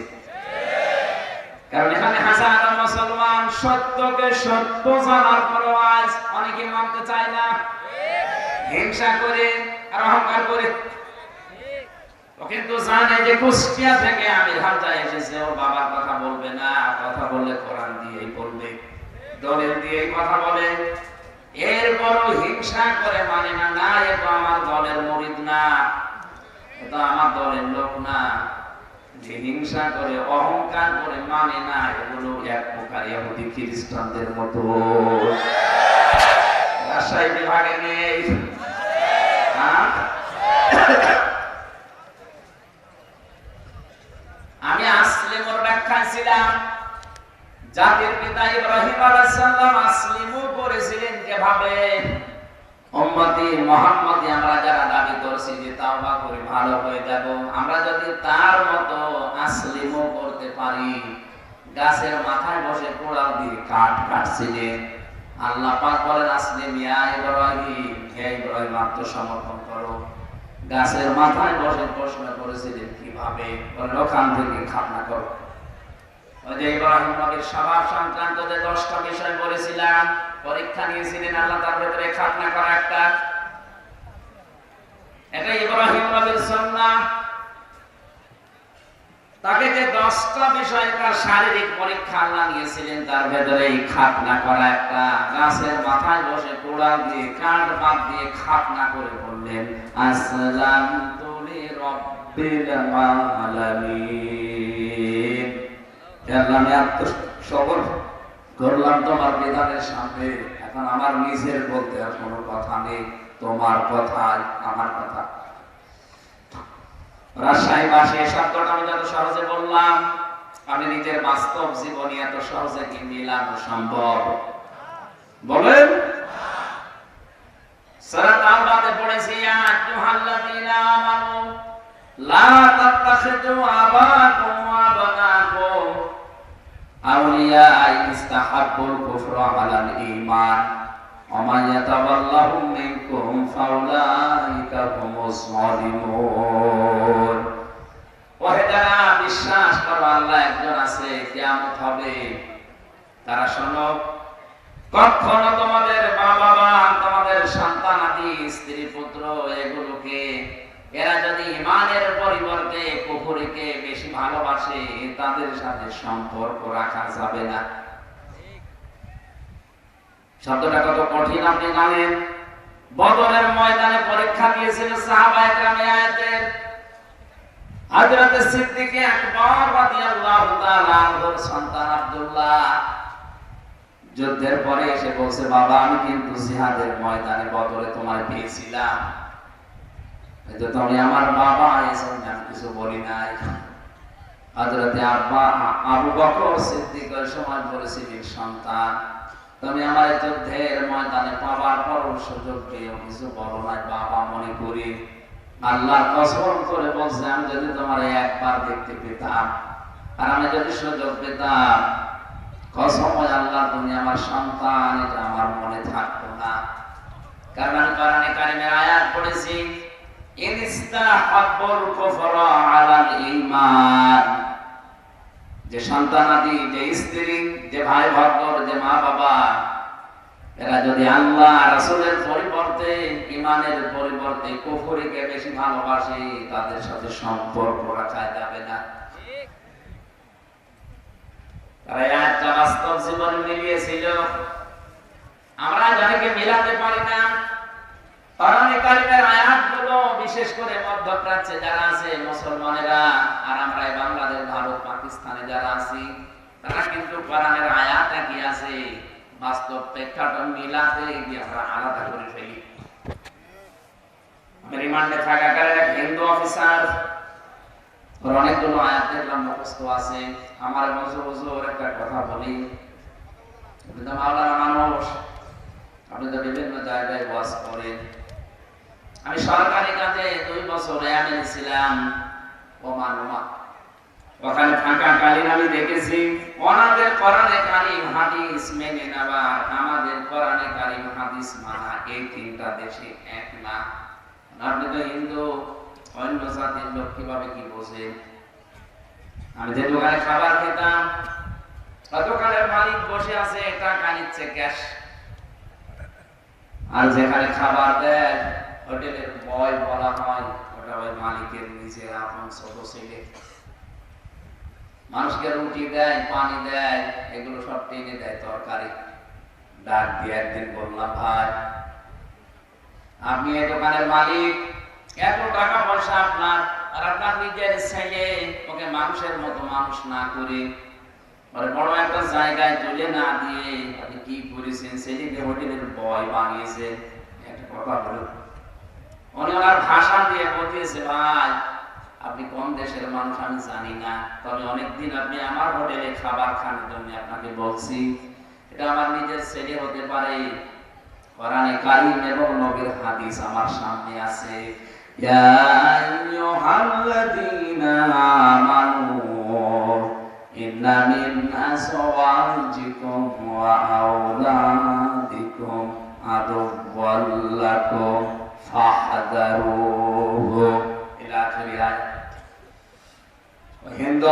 দিছে কারণ এখানে হাজার মুসলমান সত্যকে সত্য জানার আজ অনেকে মানতে চায় না। হিংসা করে, আর অহংকার করে। কিন্তু জানে যে কুষ্টিয়া থেকে এসেছে, ওর বাবার কথা বলবে না, কথা বললে কোরআন বলবে দিয়েই কথা বলে। হিংসা করে মানে না না, এ তো আমার দলের মরিদ না, এ তো আমার দলের লোক না। যে হিংসা করে, অহংকার করে মানে না, এগুলো এক প্রকার ইহুদি খ্রিস্টানদের মতো। রাজশাহী বিভাগে নেই। হ্যাঁ? আমি আসলিমর ব্যাখ্যা ছিলাম, জাতির পিতা ইব্রাহিম আলাইহিস সালাম আসলিমও করেছিলেন যেভাবে উম্মতি মুহাম্মদি আমরা যারা দাবি করছি যে করে ভালো হয়ে যাব আমরা যদি তার পারি। গাছের মাথায় বসে কোড়াল দিয়ে কাঠ কাটছিলেন। আল্লাহ পাক বলেন আসলিম ইয়া ইব্রাহিম, হে ইব্রাহিম, আত্মসমর্পণ করো। গাছের মাথায় বসে প্রশ্ন করেছিলেন, কীভাবে? বলেন, ওখান থেকে খাতনা করো। ওই যে ইব্রাহিম নবীর স্বভাব সংক্রান্ত যে দশটা বিষয় বলেছিলাম, পরীক্ষা নিয়েছিলেন, আল্লাহ তার ভেতরে খাতনা করা একটা। এটা ইব্রাহিম নবীর সুন্নাহ। তাকে যে দশটা বিষয় তার শারীরিক পরীক্ষা আল্লাহ নিয়েছিলেন, তার ভেতরে এই খাতনা করা একটা। গাছের মাথায় বসে কোড়াল দিয়ে, কাঠ বাদ দিয়ে খাতনা করে বললেন আসসালাম তুলি রব্বিল আলামিন। করলাম তোমার বিধানের সামনে। এখন আমার নিজের বলতে আর কোনো কথা নেই। তোমার কথাই আমার কথা। রাজশাহী বাসী শব্দটা আমি যত সহজে বললাম, আমি নিজের বাস্তব জীবনে এত সহজে কি মিলানো সম্ভব? বলেন। সূরা লা তাত্তাখিযু আবাকুম ওয়া আবনাকুম আউলিয়া ইস্তাহাব্বুল কুফরা ومن يتولهم منكم فأولئك هم الظالمون ওহে যারা বিশ্বাস করো আল্লাহ একজন আছে কিয়ামত হবে তারা শোনো কখনো তোমাদের মা বাবা তোমাদের সন্তান আদি স্ত্রী পুত্র এগুলোকে এরা যদি ইমানের পরিবর্তে কুফুরিকে বেশি ভালোবাসে তাদের সাথে সম্পর্ক রাখা যাবে না শব্দটা কত কঠিন আপনি জানেন? ময়দানে পরীক্ষা দিয়েছিল আয়াতের হযরত সিদ্দিক আকবর রাদিয়াল্লাহু তাআলা সন্তান আব্দুল্লাহ যুদ্ধের পরে এসে বলছে, বাবা, আমি কিন্তু জিহাদের ময়দানে বদরে তোমার পেয়েছিলাম। আমার বাবা এসব কিছু বলি নাই। হযরতে আব্বা আবু বকর সময় বলেছিলেন, সন্তান তুমি আমার যুদ্ধের ময়দানে পাবার পর সুযোগ পেয়েও কিছু বলো নাই বাবা মনে করি। আল্লাহ কসম করে বলছে, আমি যদি তোমার একবার দেখতে পেতাম, আর আমি যদি সুযোগ পেতাম, কসম আল্লাহ, তুমি আমার সন্তান, এটা আমার মনে থাকতো না। কারণ আমি কোরআনে কারিমের আয়াত পড়েছি ইনস্তাহাব্বুল কুফরা আলাল যে সন্তানাদি, যে স্ত্রী, যে ভাই ভক্তর যে মা বাবা এরা যদি আল্লাহ রাসূলের পরিবর্তে ইমানের পরিবর্তে কুফরিকে বেশি ভালোবাসে, তাদের সাথে সম্পর্ক রাখা যাবে না। আমরা বিশেষ করে যারা আছে, মুসলমানেরা, আর আমরা বাংলাদেশ, ভারত, পাকিস্তানে যারা আছি, তারা কিন্তু কোরআনের বাস্তব প্রেক্ষাপট মিলাতে গিয়ে আমরা আলাদা করে ফেলি। রিমান্ডে থাকাকালীন এক হিন্দু অফিসার অনেকগুলো আয়াত দেখলাম, মুখস্থ আছে। আমার বছর বছর একটা কথা বলি। আপনি তো মাওলানা মানুষ, আপনি তো বিভিন্ন জায়গায় ওয়াজ করেন। আমি সরকারি কাজে দুই বছর ছিলাম ওমান ওমান ওখানে থাকাকালীন আমি দেখেছি। ওনাদের কোরআনে কারিম হাদিস মেনে নেওয়া আমাদের কোরআনে কারিম হাদিস মানা এই তিনটা দেশে এক না। আপনি তো হিন্দু, অন্য জাতির লোক কীভাবে কি বোঝে? আমি যে দোকানে খাবার খেতাম দোকানের মালিক বসে আছে, টাকা নিচ্ছে ক্যাশ। আর যেখানে খাবার দেয়, হোটেলের বয় বলা হয়, ওটা ওই মালিকের নিজের আপন ছোট ছেলে। মানুষকে রুটি দেয়, পানি দেয়, এগুলো সব টেনে দেয় তরকারি। ডাক দিয়ে একদিন বললাম, ভাই, আপনি এই দোকানের মালিক। এত টাকা পয়সা আপনার, আর আপনার নিজের ছেলে, ওকে মানুষের মতো মানুষ না করে। বড় একটা জায়গায় তুলে না দিয়ে আপনি কি করেছেন? ছেলেকে হোটেলের বয় বানিয়েছে। একটা কথা বলুন। উনি ওনার ভাষা দিয়ে বলিয়েছে ভাই আপনি কোন দেশের মানুষ আমি জানি না। তবে অনেকদিন আপনি আমার হোটেলে খাবার খান জন্য আপনাকে বলছি। এটা আমার নিজের ছেলে হতে পারে। কোরআনে কারিম এবং নবীর হাদিস আমার সামনে আছে। Entonces,